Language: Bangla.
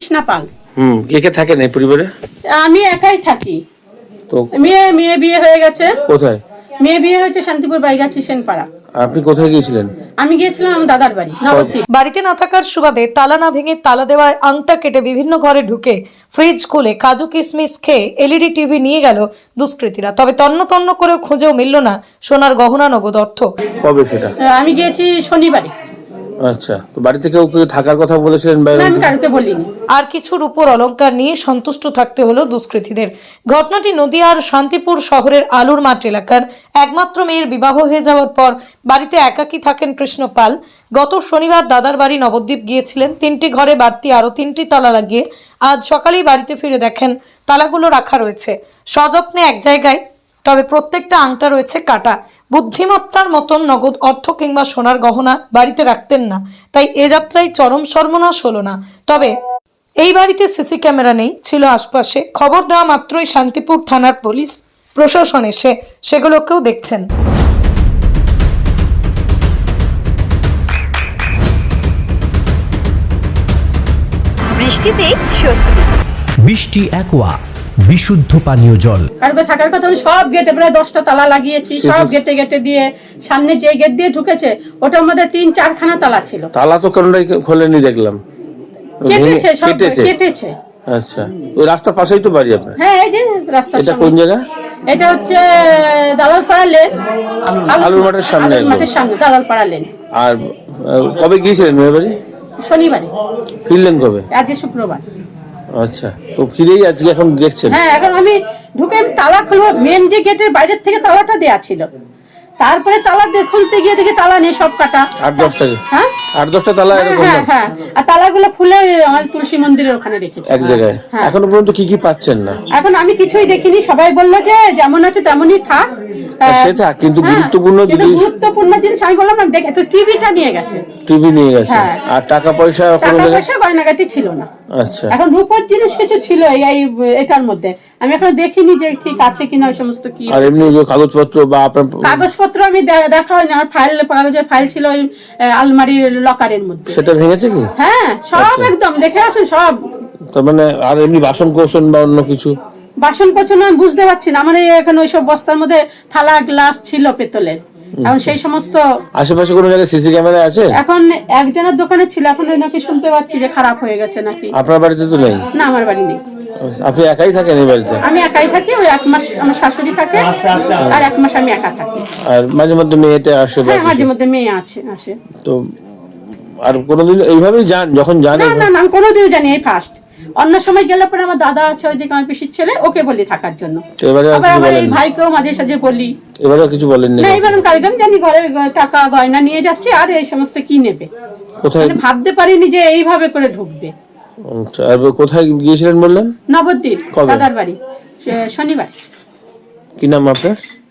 কৃষ্ণা পাল হুম কে কে থাকেন এই পরিবারে? আমি একাই থাকি। তো মেয়ে মেয়ে বিয়ে হয়ে গেছে। কোথায়? মেয়ে বিয়ে হয়েছে শান্তিপুর বাইগাছি সেনপাড়া। আপনি কোথায় গিয়েছিলেন? আমি গিয়েছিলাম আমার দাদার বাড়ি নবদ্বীপ। বাড়িতে না থাকার সুবাদে তালা না ভেঙে তালা দেওয়ায় আংটা কেটে বিভিন্ন ঘরে ঢুকে ফ্রিজ খুলে কাজু কিশমিশ খেয়ে এলইডি টিভি নিয়ে গেল দুষ্কৃতীরা। তবে তন্ন তন্ন করেও খুঁজেও মিলল না সোনার গহনা নগদ অর্থ। কবে সেটা? আমি গিয়েছি শনিবারে। আচ্ছা তো বাড়িতে কেউ কেউ থাকার কথা বলেছিলেন বা না আমি কারোকে বলিনি। আর কিছুর উপর অলংকার নিয়ে সন্তুষ্ট থাকতে হলো দুষ্কৃতীদের। ঘটনাটি নদিয়ার শান্তিপুর শহরের আলুর মাঠ এলাকার একমাত্র মেয়ের বিবাহ হয়ে যাওয়ার পর বাড়িতে একাকী থাকেন কৃষ্ণ পাল। গত শনিবার দাদার বাড়ি নবদ্বীপ গিয়েছিলেন। তিনটি ঘরে বাড়তি আরও তিনটি তালা লাগিয়ে আজ সকালেই বাড়িতে ফিরে দেখেন তালাগুলো রাখা রয়েছে। সযত্নে এক জায়গায় তবে প্রত্যেকটা আংটা রয়েছে কাটা। বুদ্ধিমত্তার মতন নগদ অর্থ কিংবা সোনার গহনা বাড়িতে রাখতেন না। তাই এ যাত্রায় চরম সর্বনাশ হলো না। তবে এই বাড়িতে সিসি ক্যামেরা নেই ছিল আশপাশে। খবর দেওয়া মাত্রই শান্তিপুর থানার পুলিশ প্রশাসন এসে সেগুলোকেও দেখছেন। বৃষ্টিতেই স্বস্তি। বৃষ্টি একোয়া। বিশুদ্ধ পানীয় জল। কারোকে থাকার কথা আমি সব গেটে প্রায় দশটা তালা লাগিয়েছি সব গেটে গেটে দিয়ে সামনে যে গেট দিয়ে ঢুকেছে ওটার মধ্যে তিন চারখানা তালা ছিল। তালা তো কোনটাই খোলেনি দেখলাম। কেটেছে সব কেটেছে? আচ্ছা ওই রাস্তার পাশেই তো বাড়ি আপনার? হ্যাঁ এই যে রাস্তার এটা কোন জায়গা? এটা হচ্ছে দালালপাড়া লেন আলুর মাঠের সামনে। মাঠের সামনে দালালপাড়া লেন আর কবে গিয়েছিলেন মেয়ের বাড়ি শনিবারে। ফিরলেন কবে? আজকে শুক্রবার। আচ্ছা তো ফিরেই আজকে এখন দেখছেন? হ্যাঁ এখন আমি ঢুকে তালা খুলবো। মেন যে গেটের বাইরের থেকে তালাটা দেয়া ছিল। তারপরে তালা খুলতে গিয়ে দেখি তালা নেই সব কাটা। আট দশটা হ্যাঁ? আট দশটা তালা হ্যাঁ এরকম হ্যাঁ হ্যাঁ। আর তালাগুলো খুলে আমার তুলসী মন্দিরের ওখানে রেখেছি। এক জায়গায়। এখনও পর্যন্ত কি কি পাচ্ছেন না? এখন আমি কিছুই দেখিনি। সবাই বলল যে যেমন আছে তেমনই থাক। সে থাক, কিন্তু গুরুত্বপূর্ণ জিনিস- গুরুত্বপূর্ণ জিনিস আমি বললাম দেখে তো টিভিটা নিয়ে গেছে। টিভি নিয়ে গেছে। আর টাকা পয়সা কোনো টাকা পয়সা গয়নাগাটি ছিল না। আচ্ছা। এখন রূপোর জিনিস কিছু ছিল এই এটার মধ্যে। আমি এখন দেখিনি যে ঠিক আছে কিনা ওই সমস্ত কি আর এমনি যে কাগজপত্র বা আপনার কাগজপত্র আমি দেখা হয়নি। আমার ফাইল কাগজের ফাইল ছিল ওই আলমারির লকারের মধ্যে। সেটা ভেঙেছে কি? হ্যাঁ সব আচ্ছা। একদম দেখে আসুন সব। তার মানে আর এমনি বাসন কোসন বা অন্য কিছু? বাসন কোচন আমি বুঝতে পারছি না। আমার এখানে ওইসব বস্তার মধ্যে থালা গ্লাস ছিল পেতলের। এখন সেই সমস্ত আশেপাশে কোনো জায়গায় সিসি ক্যামেরা আছে? এখন একজনের দোকানে ছিল এখন ওই নাকি শুনতে পাচ্ছি যে খারাপ হয়ে গেছে নাকি। আপনার বাড়িতে তো নেই? না আমার বাড়ি নেই। আপনি একাই থাকেন এই বাড়িতে? আমি একাই থাকি ওই এক মাস আমার শাশুড়ি থাকে আর এক মাস আমি একা থাকি। আর মাঝে মধ্যে মেয়েটা আসে হ্যাঁ মাঝে মধ্যে মেয়ে আছে আসে। তো আর কোনোদিন এইভাবেই যান যখন যান না না না আমি কোনোদিনও জানি এই ফার্স্ট অন্য সময় গেলে পরে আমার দাদা আছে ওইদিকে আমার পিসির ছেলে ওকে বলি থাকার জন্য। এবারে আবার আমার এই ভাইকেও মাঝে সাঝে বলি। এবারে কিছু বলেননি না এবার আমি কালকে আমি জানি ঘরের টাকা গয়না নিয়ে যাচ্ছে আর এই সমস্ত কি নেবে? কোথায়? মানে ভাবতে পারিনি যে এইভাবে করে ঢুকবে। আচ্ছা, আর কোথায় গিয়েছিলেন বললেন? নবদ্বীপ? দাদার বাড়ি শনিবার। কি নাম আপনার?